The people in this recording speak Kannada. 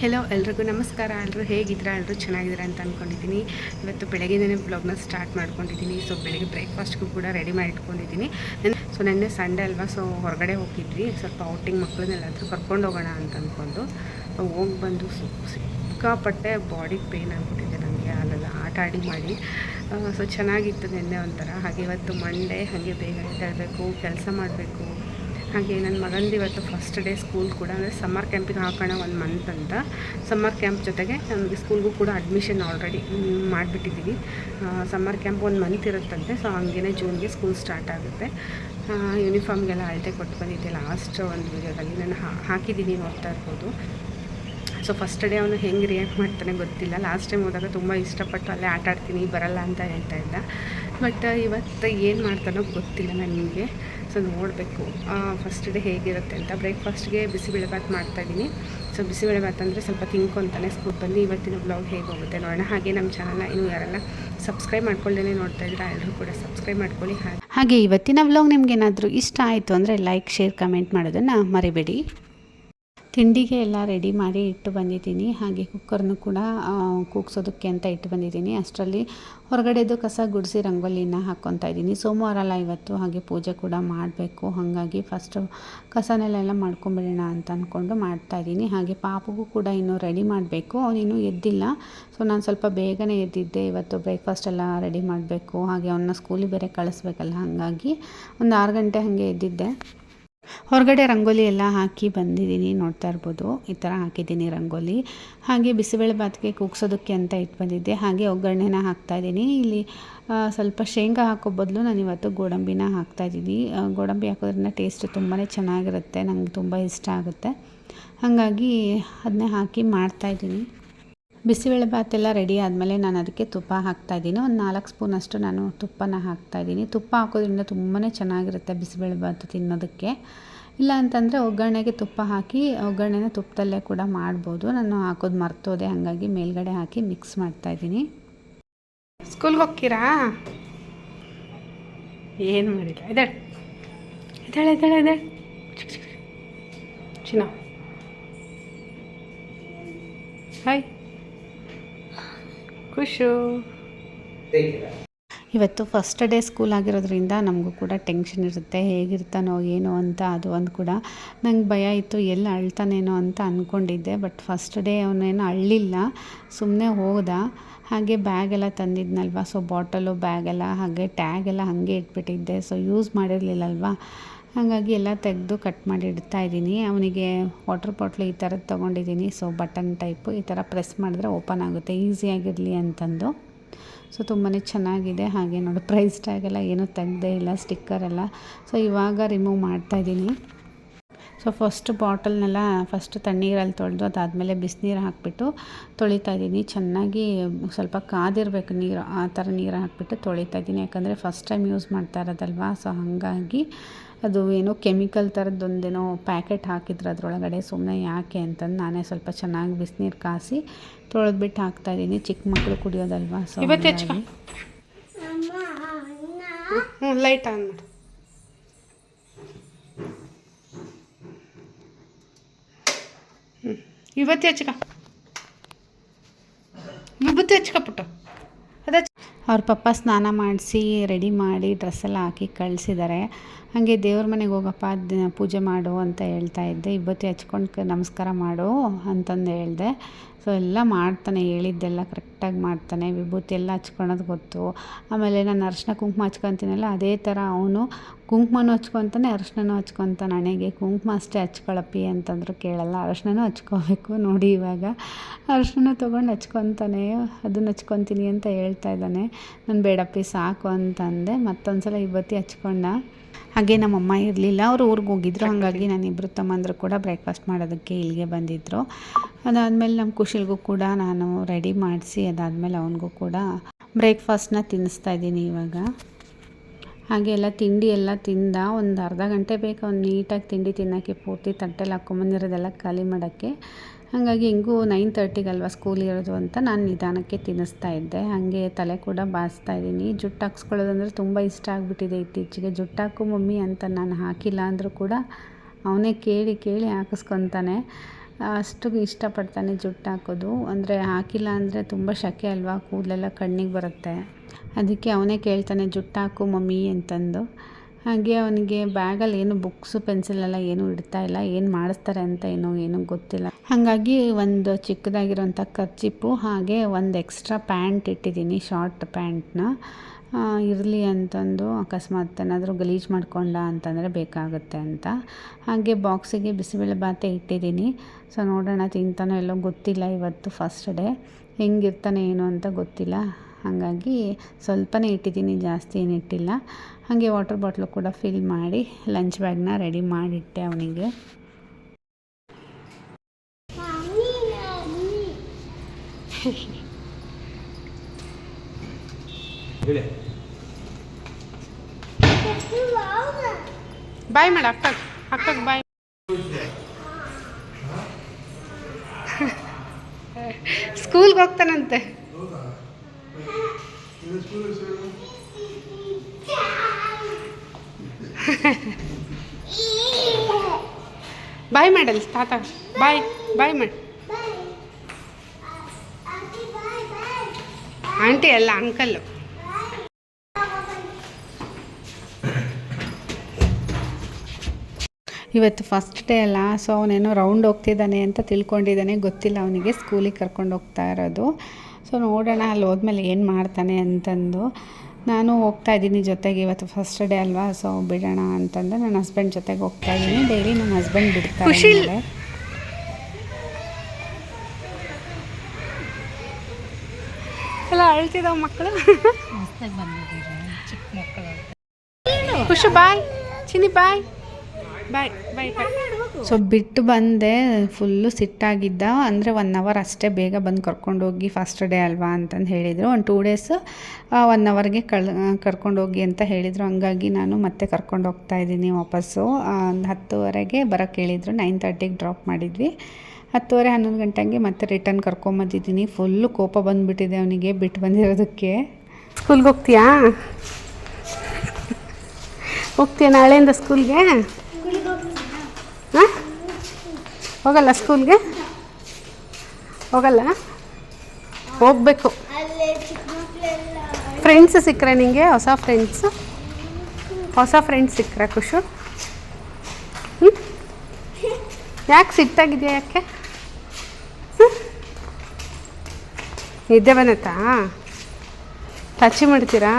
ಹೆಲೋ ಎಲ್ರಿಗೂ ನಮಸ್ಕಾರ. ಎಲ್ಲರೂ ಹೇಗಿದ್ದೀರಾ? ಎಲ್ಲರೂ ಚೆನ್ನಾಗಿದ್ದೀರಾ ಅಂತ ಅಂದ್ಕೊಂಡಿದ್ದೀನಿ ಇವತ್ತು ಬೆಳಗ್ಗೆನೇ ಬ್ಲಾಗ್ನ ಸ್ಟಾರ್ಟ್ ಮಾಡ್ಕೊಂಡಿದ್ದೀನಿ. ಸೊ ಬೆಳಗ್ಗೆ ಬ್ರೇಕ್ಫಾಸ್ಟ್ಗೂ ಕೂಡ ರೆಡಿ ಮಾಡಿ ಇಟ್ಕೊಂಡಿದ್ದೀನಿ. ಸೊ ನೆನ್ನೆ ಸಂಡೇ ಅಲ್ವಾ? ಸೊ ಹೊರಗಡೆ ಹೋಗಿದ್ವಿ. ಸ್ವಲ್ಪ ಔಟಿಂಗ್ ಮಕ್ಕಳನ್ನೆಲ್ಲಾದರೂ ಕರ್ಕೊಂಡು ಹೋಗೋಣ ಅಂತ ಅಂದ್ಕೊಂಡು ಹೋಗಿ ಬಂದು ಸಿಕ್ಕಾಪಟ್ಟೆ ಬಾಡಿ ಪೇಯ್ನ್ ಆಗಿಬಿಟ್ಟಿದೆ ನನಗೆ. ಅಲ್ಲೆಲ್ಲ ಆಟ ಆಡಿ ಮಾಡಿ. ಸೊ ಚೆನ್ನಾಗಿತ್ತು ನಿನ್ನೆ ಒಂಥರ. ಹಾಗೆ ಇವತ್ತು ಮಂಡೇ ಹಾಗೆ ಬೇಗ ಎದ್ದೇಳಬೇಕು, ಕೆಲಸ ಮಾಡಬೇಕು. ಹಾಗೆ ನನ್ನ ಮಗಂದು ಇವತ್ತು ಫಸ್ಟ್ ಡೇ ಸ್ಕೂಲ್ ಕೂಡ, ಅಂದರೆ ಸಮ್ಮರ್ ಕ್ಯಾಂಪಿಗೆ ಹಾಕೋಣ ಒಂದು ಮಂತ್ ಅಂತ. ಸಮ್ಮರ್ ಕ್ಯಾಂಪ್ ಜೊತೆಗೆ ನಮಗೆ ಸ್ಕೂಲ್ಗೂ ಕೂಡ ಅಡ್ಮಿಷನ್ ಆಲ್ರೆಡಿ ಮಾಡಿಬಿಟ್ಟಿದ್ದೀವಿ ಸಮ್ಮರ್ ಕ್ಯಾಂಪ್ ಒಂದು ಮಂತ್ ಇರುತ್ತಂತೆ ಸೊ ಹಂಗೇನೆ ಜೂನ್ಗೆ ಸ್ಕೂಲ್ ಸ್ಟಾರ್ಟ್ ಆಗುತ್ತೆ. ಯೂನಿಫಾರ್ಮ್ಗೆಲ್ಲ ಅಳತೆ ಕೊಟ್ಟು ಬಂದಿದ್ದೆ ಲಾಸ್ಟ್ ಒಂದು ವೀಡಿಯೋದಲ್ಲಿ ನಾನು ಹಾಕಿದ್ದೀನಿ ನೋಡ್ತಾ ಇರ್ಬೋದು. ಸೊ ಫಸ್ಟ್ ಡೇ ಅವನು ಹೆಂಗೆ ರಿಯಾಕ್ಟ್ ಮಾಡ್ತಾನೆ ಗೊತ್ತಿಲ್ಲ. ಲಾಸ್ಟ್ ಟೈಮ್ ಹೋದಾಗ ತುಂಬ ಇಷ್ಟಪಟ್ಟು ಅಲ್ಲೇ ಆಟ ಆಡ್ತೀನಿ ಬರಲ್ಲ ಅಂತ ಹೇಳ್ತಾ ಇದ್ದ. ಬಟ್ ಇವತ್ತು ಏನು ಮಾಡ್ತಾನೋ ಗೊತ್ತಿಲ್ಲ ನನಗೆ. ಸೊ ನೋಡಬೇಕು ಫಸ್ಟ್ ಡೇ ಹೇಗಿರುತ್ತೆ ಅಂತ. ಬ್ರೇಕ್ಫಾಸ್ಟ್ಗೆ ಬಿಸಿಬೇಳೆಭಾತ್ ಮಾಡ್ತಾಯಿದ್ದೀನಿ ಸೊ ಬಿಸಿಬೇಳೆಭಾತ್ ಅಂದರೆ ಸ್ವಲ್ಪ ಸ್ಕೂಲ್ ಬಂದು ಇವತ್ತಿನ ಬ್ಲಾಗ್ ಹೇಗೆ ಹೋಗುತ್ತೆ ನೋಡೋಣ. ಹಾಗೆ ನಮ್ಮ ಚಾನಲ್ನ ಇನ್ನು ಯಾರೆಲ್ಲ ಸಬ್ಸ್ಕ್ರೈಬ್ ಮಾಡ್ಕೊಳ್ಳೇ ನೋಡ್ತಾ ಇದ್ದೀರಾ ಎಲ್ಲರೂ ಕೂಡ ಸಬ್ಸ್ಕ್ರೈಬ್ ಮಾಡ್ಕೊಳ್ಳಿ. ಹಾಗೆ ಹಾಗೆ ಇವತ್ತಿನ ವ್ಲಾಗ್ ನಿಮ್ಗೆ ಏನಾದರೂ ಇಷ್ಟ ಆಯಿತು ಅಂದರೆ ಲೈಕ್ ಶೇರ್ ಕಮೆಂಟ್ ಮಾಡೋದನ್ನು ಮರಿಬೇಡಿ. ತಿಂಡಿಗೆ ಎಲ್ಲ ರೆಡಿ ಮಾಡಿ ಇಟ್ಟು ಬಂದಿದ್ದೀನಿ. ಹಾಗೆ ಕುಕ್ಕರ್ನು ಕೂಡ ಕೂಗ್ಸೋದಕ್ಕೆ ಅಂತ ಇಟ್ಟು ಬಂದಿದ್ದೀನಿ. ಅಷ್ಟರಲ್ಲಿ ಹೊರಗಡೆದು ಕಸ ಗುಡಿಸಿ ರಂಗೋಲಿನ ಹಾಕ್ಕೊತಾ ಇದ್ದೀನಿ. ಸೋಮವಾರ ಅಲ್ಲ ಇವತ್ತು, ಹಾಗೆ ಪೂಜೆ ಕೂಡ ಮಾಡಬೇಕು. ಹಾಗಾಗಿ ಫಸ್ಟು ಕಸನೆಲ್ಲ ಮಾಡ್ಕೊಂಬಿಡೋಣ ಅಂತ ಅಂದ್ಕೊಂಡು ಮಾಡ್ತಾಯಿದ್ದೀನಿ ಹಾಗೆ ಪಾಪಗೂ ಕೂಡ ಇನ್ನೂ ರೆಡಿ ಮಾಡಬೇಕು. ಅವನಿನ್ನೂ ಎದ್ದಿಲ್ಲ. ಸೊ ನಾನು ಸ್ವಲ್ಪ ಬೇಗನೆ ಎದ್ದಿದ್ದೆ. ಇವತ್ತು ಬ್ರೇಕ್ಫಾಸ್ಟ್ ಎಲ್ಲ ರೆಡಿ ಮಾಡಬೇಕು. ಹಾಗೆ ಅವನ್ನ ಸ್ಕೂಲಿಗೆ ಬೇರೆ ಕಳಿಸ್ಬೇಕಲ್ಲ. ಹಾಗಾಗಿ ಒಂದು ಆರು ಗಂಟೆ ಹಾಗೆ ಎದ್ದಿದ್ದೆ. ಹೊರಗಡೆ ರಂಗೋಲಿ ಎಲ್ಲ ಹಾಕಿ ಬಂದಿದ್ದೀನಿ, ನೋಡ್ತಾ ಇರ್ಬೋದು. ಈ ಥರ ಹಾಕಿದ್ದೀನಿ ರಂಗೋಲಿ. ಹಾಗೆ ಬಿಸಿಬೇಳೆ ಬಾತ್ಗೆ ಕೂಗ್ಸೋದಕ್ಕೆ ಅಂತ ಇಟ್ಟು ಬಂದಿದ್ದೆ. ಹಾಗೆ ಒಗ್ಗರಣೆನ ಹಾಕ್ತಾಯಿದ್ದೀನಿ ಇಲ್ಲಿ ಸ್ವಲ್ಪ ಶೇಂಗಾ ಹಾಕೋ ಬದಲು ನಾನು ಇವತ್ತು ಗೋಡಂಬಿನ ಹಾಕ್ತಾಯಿದ್ದೀನಿ ಗೋಡಂಬಿ ಹಾಕೋದ್ರಿಂದ ಟೇಸ್ಟ್ ತುಂಬಾ ಚೆನ್ನಾಗಿರುತ್ತೆ. ನಂಗೆ ತುಂಬ ಇಷ್ಟ ಆಗುತ್ತೆ. ಹಾಗಾಗಿ ಅದನ್ನೇ ಹಾಕಿ ಮಾಡ್ತಾಯಿದ್ದೀನಿ ಬಿಸಿಬೇಳೆ ಭಾತ್ ಎಲ್ಲ ರೆಡಿ ಆದಮೇಲೆ ನಾನು ಅದಕ್ಕೆ ತುಪ್ಪ ಹಾಕ್ತಾಯಿದ್ದೀನಿ ಒಂದು ನಾಲ್ಕು ಸ್ಪೂನಷ್ಟು ನಾನು ತುಪ್ಪನ ಹಾಕ್ತಾಯಿದ್ದೀನಿ ತುಪ್ಪ ಹಾಕೋದ್ರಿಂದ ತುಂಬಾ ಚೆನ್ನಾಗಿರುತ್ತೆ ಬಿಸಿಬೇಳೆ ಭಾತ್ ತಿನ್ನೋದಕ್ಕೆ. ಇಲ್ಲ ಅಂತಂದರೆ ಒಗ್ಗರಣೆಗೆ ತುಪ್ಪ ಹಾಕಿ ಒಗ್ಗರಣೆನ ತುಪ್ಪದಲ್ಲೇ ಕೂಡ ಮಾಡ್ಬೋದು. ನಾನು ಹಾಕೋದು ಮರ್ತೋದೆ, ಹಾಗಾಗಿ ಮೇಲ್ಗಡೆ ಹಾಕಿ ಮಿಕ್ಸ್ ಮಾಡ್ತಾಯಿದ್ದೀನಿ ಸ್ಕೂಲ್ಗೆ ಹೋಗ್ತೀರಾ? ಏನು ಮಾಡಿಲ್ಲ ಇದ್ದಾಳೆ ಇದ್ದಾಳೆ ಇದ್ದಾಳೆ ಚಿನ್ನ. ಹಾಯ್. ಖುಷು. ಇವತ್ತು ಫಸ್ಟ್ ಡೇ ಸ್ಕೂಲ್ ಆಗಿರೋದ್ರಿಂದ ನಮಗೂ ಕೂಡ ಟೆನ್ಷನ್ ಇರುತ್ತೆ ಹೇಗಿರ್ತಾನೋ ಏನೋ ಅಂತ ಅದು ಒಂದು ಕೂಡ ನಂಗೆ ಭಯ ಇತ್ತು ಎಲ್ಲಿ ಅಳ್ತಾನೇನೋ ಅಂತ ಅಂದ್ಕೊಂಡಿದ್ದೆ ಬಟ್ ಫಸ್ಟ್ ಡೇ ಅವನೇನು ಅಳ್ಳಿಲ್ಲ ಸುಮ್ಮನೆ ಹೋದ. ಹಾಗೆ ಬ್ಯಾಗೆಲ್ಲ ತಂದಿದ್ನಲ್ವಾ ಸೊ ಬಾಟಲು ಬ್ಯಾಗೆಲ್ಲ ಹಾಗೆ ಟ್ಯಾಗೆಲ್ಲ ಹಾಗೆ ಇಟ್ಬಿಟ್ಟಿದ್ದೆ ಸೊ ಯೂಸ್ ಮಾಡಿರಲಿಲ್ಲಲ್ವ. ಹಾಗಾಗಿ ಎಲ್ಲ ತೆಗೆದು ಕಟ್ ಮಾಡಿ ಇಡ್ತಾ ಇದ್ದೀನಿ. ಅವನಿಗೆ ವಾಟರ್ ಬಾಟ್ಲು ಈ ಥರದ್ದು ತೊಗೊಂಡಿದ್ದೀನಿ. ಸೊ ಬಟನ್ ಟೈಪು ಈ ಥರ ಪ್ರೆಸ್ ಮಾಡಿದ್ರೆ ಓಪನ್ ಆಗುತ್ತೆ. ಈಸಿಯಾಗಿರಲಿ ಅಂತಂದು. ಸೊ ತುಂಬಾ ಚೆನ್ನಾಗಿದೆ. ಹಾಗೆ ನೋಡಿ ಪ್ರೈಸ್ ಟ್ಯಾಗೆಲ್ಲ ಏನೂ ತೆಗ್ದೇ ಇಲ್ಲ ಸ್ಟಿಕ್ಕರೆಲ್ಲ ಸೊ ಇವಾಗ ರಿಮೂವ್ ಮಾಡ್ತಾಯಿದ್ದೀನಿ ಸೊ ಫಸ್ಟ್ ಬಾಟಲ್ನೆಲ್ಲ ಫಸ್ಟ್ ತಣ್ಣೀರಲ್ಲಿ ತೊಳೆದು ಅದಾದಮೇಲೆ ಬಿಸಿನೀರು ಹಾಕಿಬಿಟ್ಟು ತೊಳಿತಾ ಇದ್ದೀನಿ. ಚೆನ್ನಾಗಿ ಸ್ವಲ್ಪ ಕಾದಿರಬೇಕು ನೀರು ಆ ಥರ ನೀರು ಹಾಕಿಬಿಟ್ಟು ತೊಳಿತಾ ಇದ್ದೀನಿ. ಯಾಕಂದರೆ ಫಸ್ಟ್ ಟೈಮ್ ಯೂಸ್ ಮಾಡ್ತಾ ಇರೋದಲ್ವಾ? ಸೊ ಹಾಗಾಗಿ ಅದು ಏನೋ ಕೆಮಿಕಲ್ ಥರದ್ದೊಂದೇನೋ ಪ್ಯಾಕೆಟ್ ಹಾಕಿದ್ರು ಅದರೊಳಗಡೆ. ಸುಮ್ಮನೆ ಯಾಕೆ ಅಂತಂದು ನಾನೇ ಸ್ವಲ್ಪ ಚೆನ್ನಾಗಿ ಬಿಸಿನೀರು ಕಾಸಿ ತೊಳೆದ್ಬಿಟ್ಟು ಹಾಕ್ತಾಯಿದ್ದೀನಿ ಚಿಕ್ಕ ಮಕ್ಕಳು ಕುಡಿಯೋದಲ್ವಾ? ಸೊ. ಲೈಟ್ ಆನ್ ಮಾಡು ಹ್ಞೂ ಇವತ್ತು ಹಚ್ಕ. ವಿಭೂತಿ ಹೆಚ್ಚಕ ಪುಟ್ಟ ಅದ ಅವ್ರ ಪಪ್ಪ ಸ್ನಾನ ಮಾಡಿಸಿ, ರೆಡಿ ಮಾಡಿ, ಡ್ರೆಸ್ಸೆಲ್ಲ ಹಾಕಿ ಕಳಿಸಿದ್ದಾರೆ ಹಾಗೆ ದೇವ್ರ ಮನೆಗೆ ಹೋಗಪ್ಪ ಪೂಜೆ ಮಾಡು ಅಂತ ಹೇಳ್ತಾ ಇದ್ದೆ. ಇಬ್ಬತ್ತಿ ಹಚ್ಕೊಂಡು ನಮಸ್ಕಾರ ಮಾಡು ಅಂತಂದು ಹೇಳಿದೆ. ಸೊ ಎಲ್ಲ ಮಾಡ್ತಾನೆ, ಹೇಳಿದ್ದೆಲ್ಲ ಕರೆಕ್ಟಾಗಿ ಮಾಡ್ತಾನೆ, ವಿಭೂತಿ ಎಲ್ಲ ಹಚ್ಕೊಳೋದು ಗೊತ್ತು. ಆಮೇಲೆ ನಾನು ಅರ್ಶಿನ ಕುಂಕುಮ ಹಚ್ಕೊತೀನಲ್ಲ, ಅದೇ ಥರ ಅವನು ಕುಂಕುಮನೂ ಹಚ್ಕೊತಾನೆ ಅರ್ಶಿನೂ ಹಚ್ಕೊತಾನೆ ಹಣೆಗೆ. ಕುಂಕುಮ ಅಷ್ಟೇ ಹಚ್ಕೊಳಪ್ಪಿ ಅಂತಂದ್ರು ಕೇಳಲ್ಲ ಅರ್ಶಿನೂ ಹಚ್ಕೋಬೇಕು ನೋಡಿ ಇವಾಗ. ಅರ್ಶಿನ ತೊಗೊಂಡು ಹಚ್ಕೊತಾನೆ, ಅದನ್ನು ಹಚ್ಕೊತೀನಿ ಅಂತ ಹೇಳ್ತಾ ಇದ್ದಾನೆ. ನಾನು ಬೇಡಪ್ಪಿ ಸಾಕು ಅಂತಂದೆ ಮತ್ತೊಂದು ಸಲ ಇವತ್ತಿ ಹಚ್ಕೊಂಡ. ಹಾಗೆ ನಮ್ಮಮ್ಮ ಇರಲಿಲ್ಲ ಅವರು ಊರಿಗೆ ಹೋಗಿದ್ರು. ಹಾಗಾಗಿ ನಾನು ಇಬ್ಬರು ತಮ್ಮಂದರು ಕೂಡ ಬ್ರೇಕ್ಫಾಸ್ಟ್ ಮಾಡೋದಕ್ಕೆ ಇಲ್ಲಿಗೆ ಬಂದಿದ್ದರು ಅದಾದಮೇಲೆ ನಮ್ಮ ಕುಶಿಲ್ಗೂ ಕೂಡ ನಾನು ರೆಡಿ ಮಾಡಿಸಿ ಅದಾದಮೇಲೆ ಅವನಿಗೂ ಕೂಡ ಬ್ರೇಕ್ಫಾಸ್ಟ್ನ ತಿನ್ನಿಸ್ತಾ ಇದ್ದೀನಿ ಇವಾಗ. ಹಾಗೆ ಎಲ್ಲ ತಿಂಡಿ ಎಲ್ಲ ತಿಂದ ಒಂದು ಅರ್ಧ ಗಂಟೆ ಬೇಕು ಅವ್ನು ನೀಟಾಗಿ ತಿಂಡಿ ತಿನ್ನೋಕ್ಕೆ ಪೂರ್ತಿ ತಟ್ಟೆಲಿ ಹಾಕ್ಕೊಂಬಂದಿರೋದೆಲ್ಲ ಖಾಲಿ ಮಾಡೋಕ್ಕೆ. ಹಾಗಾಗಿ ಹೆಂಗೂ ನೈನ್ ತರ್ಟಿಗಲ್ವ ಸ್ಕೂಲ್ ಇರೋದು ಅಂತ ನಾನು ನಿಧಾನಕ್ಕೆ ತಿನ್ನಿಸ್ತಾ ಇದ್ದೆ. ಹಾಗೆ ತಲೆ ಕೂಡ ಬಾಸ್ತಾ ಇದ್ದೀನಿ. ಜುಟ್ಟು ಹಾಕ್ಸ್ಕೊಳ್ಳೋದಂದ್ರೆ ತುಂಬ ಇಷ್ಟ ಆಗಿಬಿಟ್ಟಿದೆ ಇತ್ತೀಚೆಗೆ. ಜುಟ್ಟು ಹಾಕು ಮಮ್ಮಿ ಅಂತ ನಾನು ಹಾಕಿಲ್ಲ ಅಂದರೂ ಕೂಡ ಅವನೇ ಕೇಳಿ ಕೇಳಿ ಹಾಕಿಸ್ಕೊತಾನೆ. ಅಷ್ಟು ಇಷ್ಟಪಡ್ತಾನೆ ಜುಟ್ಟು ಹಾಕೋದು. ಅಂದರೆ ಹಾಕಿಲ್ಲ ಅಂದರೆ ತುಂಬ ಶಕೆ ಅಲ್ವಾ? ಕೂದಲೆಲ್ಲ ಕಣ್ಣಿಗೆ ಬರುತ್ತೆ. ಅದಕ್ಕೆ ಅವನೇ ಕೇಳ್ತಾನೆ, ಜುಟ್ಟು ಹಾಕು ಮಮ್ಮಿ ಅಂತಂದು. ಹಾಗೆ ಅವನಿಗೆ ಬ್ಯಾಗಲ್ಲಿ ಏನು ಬುಕ್ಸು ಪೆನ್ಸಿಲೆಲ್ಲ ಏನೂ ಇಡ್ತಾ ಇಲ್ಲ, ಏನು ಮಾಡಿಸ್ತಾರೆ ಅಂತ ಏನೋ ಏನೂ ಗೊತ್ತಿಲ್ಲ. ಹಾಗಾಗಿ ಒಂದು ಚಿಕ್ಕದಾಗಿರೋಂಥ ಕರ್ಚಿಪ್ಪು ಹಾಗೆ ಒಂದು ಎಕ್ಸ್ಟ್ರಾ ಪ್ಯಾಂಟ್ ಇಟ್ಟಿದ್ದೀನಿ ಶಾರ್ಟ್ ಪ್ಯಾಂಟ್ನ ಇರಲಿ ಅಂತಂದು ಅಕಸ್ಮಾತ್ ಏನಾದರೂ ಗಲೀಜು ಮಾಡ್ಕೊಂಡ ಅಂತಂದರೆ ಬೇಕಾಗುತ್ತೆ ಅಂತ. ಹಾಗೆ ಬಾಕ್ಸಿಗೆ ಬಿಸಿಬೇಳೆ ಬಾತೆ ಇಟ್ಟಿದ್ದೀನಿ. ಸೊ ನೋಡೋಣ, ತಿಂತಾನೋ ಎಲ್ಲೋ ಗೊತ್ತಿಲ್ಲ ಇವತ್ತು ಫಸ್ಟ್ ಡೇ ಹೆಂಗಿರ್ತಾನೆ ಏನು ಅಂತ ಗೊತ್ತಿಲ್ಲ. ಹಾಗಾಗಿ ಸ್ವಲ್ಪನೇ ಇಟ್ಟಿದ್ದೀನಿ ಜಾಸ್ತಿ ಏನು ಇಟ್ಟಿಲ್ಲ. ಹಾಗೆ ವಾಟರ್ ಬಾಟ್ಲು ಕೂಡ ಫಿಲ್ ಮಾಡಿ ಲಂಚ್ ಬ್ಯಾಗ್ನ ರೆಡಿ ಮಾಡಿಟ್ಟೆ ಅವನಿಗೆ. ಬಾಯ್ ಮಾಡ ಅಕ್ಕ ಅಕ್ಕಗೆ ಬಾಯ್. ಸ್ಕೂಲ್ಗೆ ಹೋಗ್ತಾನಂತೆ. ಬಾಯ್ ಮಾಡಲ್ ತಾತ. ಬಾಯ್ ಬಾಯ್ ಮಾಡಿ. ಆಂಟಿ ಅಲ್ಲ ಅಂಕಲ್ಲು ಇವತ್ತು ಫಸ್ಟ್ ಡೇ ಅಲ್ಲ ಸೊ ಅವನೇನೋ ರೌಂಡ್ ಹೋಗ್ತಿದ್ದಾನೆ ಅಂತ ತಿಳ್ಕೊಂಡಿದ್ದಾನೆ, ಗೊತ್ತಿಲ್ಲ ಅವನಿಗೆ ಸ್ಕೂಲಿಗೆ ಕರ್ಕೊಂಡು ಹೋಗ್ತಾ ಇರೋದು. ಸೊ ನೋಡೋಣ ಅಲ್ಲಿ ಹೋದ್ಮೇಲೆ ಏನು ಮಾಡ್ತಾನೆ ಅಂತಂದು. ನಾನು ಹೋಗ್ತಾ ಇದ್ದೀನಿ ಜೊತೆಗೆ ಇವತ್ತು ಫಸ್ಟ್ ಡೇ ಅಲ್ವಾ ಸೊ ಬಿಡೋಣ ಅಂತಂದು ನನ್ನ ಹಸ್ಬೆಂಡ್ ಜೊತೆಗೆ ಹೋಗ್ತಾ ಇದ್ದೀನಿ. ಡೈಲಿ ನನ್ನ ಹಸ್ಬೆಂಡ್ ಬಿಡ್ತಾರೆ ಖುಷಿ ಇಲ್ಲ. ಆಮೇಲೆ. ಎಲ್ಲ ಅಳ್ತಿದಾವ ಮಕ್ಕಳು. ಖುಷಿ ಬಾಯ್ ಚಿನ್ನಿ ಬಾಯ್ ಬಾಯ್ ಬಾಯ್ ಬಾಯ್ ಸೊ ಬಿಟ್ಟು ಬಂದೆ ಫುಲ್ಲು ಸಿಟ್ಟಾಗಿದ್ದ ಅಂದರೆ ಒನ್ ಅವರ್ ಅಷ್ಟೇ ಬೇಗ ಬಂದು ಕರ್ಕೊಂಡೋಗಿ ಫಸ್ಟ್ ಡೇ ಅಲ್ವಾ ಅಂತಂದು ಹೇಳಿದರು. ಒಂದು ಟೂ ಡೇಸ್ ಒನ್ ಅವರ್ಗೆ ಕಳ್ ಕರ್ಕೊಂಡೋಗಿ ಅಂತ ಹೇಳಿದರು. ಹಂಗಾಗಿ ನಾನು ಮತ್ತೆ ಕರ್ಕೊಂಡು ಹೋಗ್ತಾ ಇದ್ದೀನಿ ವಾಪಸ್ಸು. ಒಂದು ಹತ್ತುವರೆಗೆ ಬರೋಕ್ಕೆ ಹೇಳಿದರು. ನೈನ್ ತರ್ಟಿಗೆ ಡ್ರಾಪ್ ಮಾಡಿದ್ವಿ. ಹತ್ತುವರೆ, ಹನ್ನೊಂದು ಗಂಟೆಗೆ ಮತ್ತೆ ರಿಟರ್ನ್ ಕರ್ಕೊಂಬಂದಿದ್ದೀನಿ. ಫುಲ್ಲು ಕೋಪ ಬಂದುಬಿಟ್ಟಿದೆ ಅವನಿಗೆ, ಬಿಟ್ಟು ಬಂದಿರೋದಕ್ಕೆ. ಸ್ಕೂಲ್ಗೆ ಹೋಗ್ತೀಯಾ? ಹೋಗ್ತೀಯ ನಾಳೆಯಿಂದ ಸ್ಕೂಲ್ಗೆ ಹೋಗಲ್ಲ ಸ್ಕೂಲ್ಗೆ? ಹೋಗಲ್ಲ? ಹೋಗಬೇಕು. ಫ್ರೆಂಡ್ಸ್ ಸಿಕ್ಕರೆ ನಿಮಗೆ ಹೊಸ ಫ್ರೆಂಡ್ಸ್ ಹೊಸ ಫ್ರೆಂಡ್ಸ್ ಸಿಕ್ಕರೆ ಖುಷು? ಹ್ಞೂ ಯಾಕೆ ಸಿಟ್ಟಾಗಿದೆಯಾ ಯಾಕೆ? ನಿದ್ದೆ ಬಂದತ್ತಾ ಟಚ್ ಮಾಡ್ತೀರಾ?